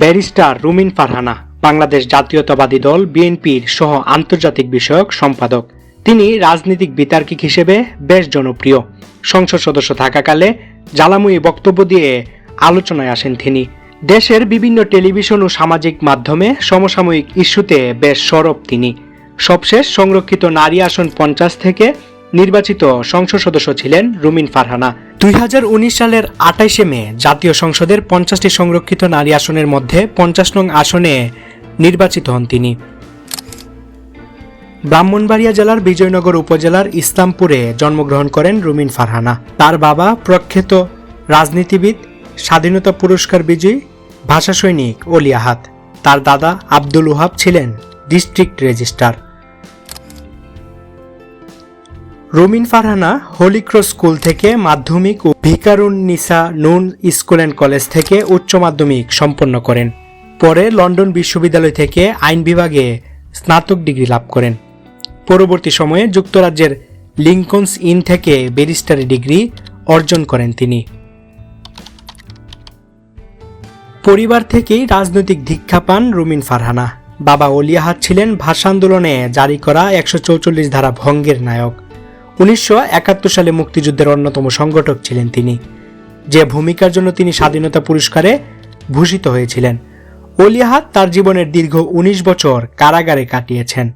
Barrister রুমিন ফারহানা, বাংলাদেশ জাতীয়তাবাদী দল বিএনপির সহ আন্তর্জাতিক বিষয়ক সম্পাদক। তিনি রাজনৈতিক বিতার্কিক হিসেবে বেশ জনপ্রিয়। সংসদ সদস্য থাকাকালে জ্বালাময়ী বক্তব্য দিয়ে আলোচনায় আসেন তিনি। দেশের বিভিন্ন টেলিভিশন ও সামাজিক মাধ্যমে সমসাময়িক ইস্যুতে বেশ সরব তিনি। সবশেষ সংরক্ষিত নারী আসন পঞ্চাশ থেকে নির্বাচিত সংসদ সদস্য ছিলেন রুমিন ফারহানা। দুই হাজার উনিশ সালের আটাইশে মে জাতীয় সংসদের পঞ্চাশটি সংরক্ষিত নারী আসনের মধ্যে পঞ্চাশ নং আসনে নির্বাচিত হন তিনি। ব্রাহ্মণবাড়িয়া জেলার বিজয়নগর উপজেলার ইসলামপুরে জন্মগ্রহণ করেন রুমিন ফারহানা। তার বাবা প্রখ্যাত রাজনীতিবিদ, স্বাধীনতা পুরস্কার বিজয়ী, ভাষা সৈনিক অলিয়াহাত তার দাদা আব্দুল ওহাব ছিলেন district registrar. Rumin Farhana Holy Cross school থেকে মাধ্যমিক ও ভিকারুন নিসা নুন স্কুল অ্যান্ড কলেজ থেকে উচ্চ মাধ্যমিক সম্পন্ন করেন। পরে লন্ডন বিশ্ববিদ্যালয় থেকে আইন বিভাগে স্নাতক ডিগ্রি লাভ করেন। পরবর্তী সময়ে যুক্তরাজ্যের লিঙ্কনস ইন থেকে ব্যারিস্টারি ডিগ্রি অর্জন করেন তিনি। পরিবার থেকেই রাজনৈতিক দীক্ষা পান রুমিন ফারহানা। বাবা অলিয়াহাত ছিলেন ভাষা আন্দোলনে জারি করা একশো ধারা ভঙ্গের নায়ক। উনিশশো একাত্তর সালে মুক্তিযুদ্ধের অন্যতম সংগঠক ছিলেন তিনি, যে ভূমিকার জন্য তিনি স্বাধীনতা পুরস্কারে ভূষিত হয়েছিলেন। অলিয়াহাত তার জীবনের দীর্ঘ ১৯ বছর কারাগারে কাটিয়েছেন।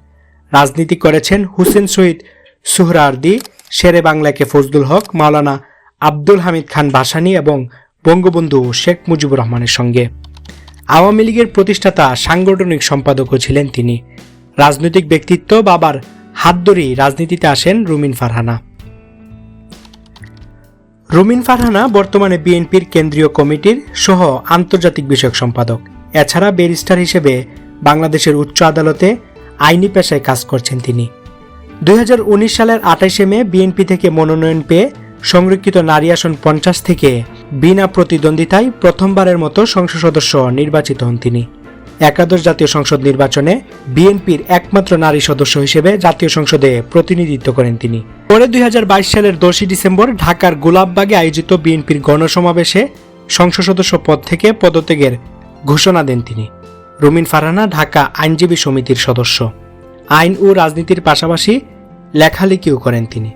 রাজনীতি করেছেন হুসেন শহীদ সুহরার্দি শেরে বাংলাকে ফজলুল হক, মাওলানা আব্দুল হামিদ খান ভাসানি এবং বঙ্গবন্ধু শেখ মুজিবুর রহমানের সঙ্গে। আওয়ামী লীগের প্রতিষ্ঠাতা, সাংগঠনিক সম্পাদকও ছিলেন তিনি। রাজনৈতিক ব্যক্তিত্ব বাবার হাত ধরেই রাজনীতিতে আসেন রুমিন ফারহানা। রুমিন ফারহানা বর্তমানে বিএনপির কেন্দ্রীয় কমিটির সহ আন্তর্জাতিক বিষয়ক সম্পাদক। এছাড়া ব্যারিস্টার হিসেবে বাংলাদেশের উচ্চ আদালতে আইনি পেশায় কাজ করছেন তিনি। দু হাজার উনিশ সালের আঠাশে মে বিএনপি থেকে মনোনয়ন পেয়ে সংরক্ষিত নারী আসন পঞ্চাশ থেকে বিনা প্রতিদ্বন্দ্বিতায় প্রথমবারের মতো সংসদ সদস্য নির্বাচিত হন তিনি। একাদশ জাতীয় সংসদ নির্বাচনে বিএনপির একমাত্র নারী সদস্য হিসেবে জাতীয় সংসদে প্রতিনিধিত্ব করেন তিনি। পরে দুই হাজার বাইশ সালের দশই ডিসেম্বর ঢাকার গোলাপবাগে আয়োজিত বিএনপির গণসমাবেশে সংসদ সদস্য পদ থেকে পদত্যাগের ঘোষণা দেন তিনি। রুমিন ফারহানা ঢাকা আইনজীবী সমিতির সদস্য। আইন ও রাজনীতির পাশাপাশি লেখালেখিও করেন তিনি।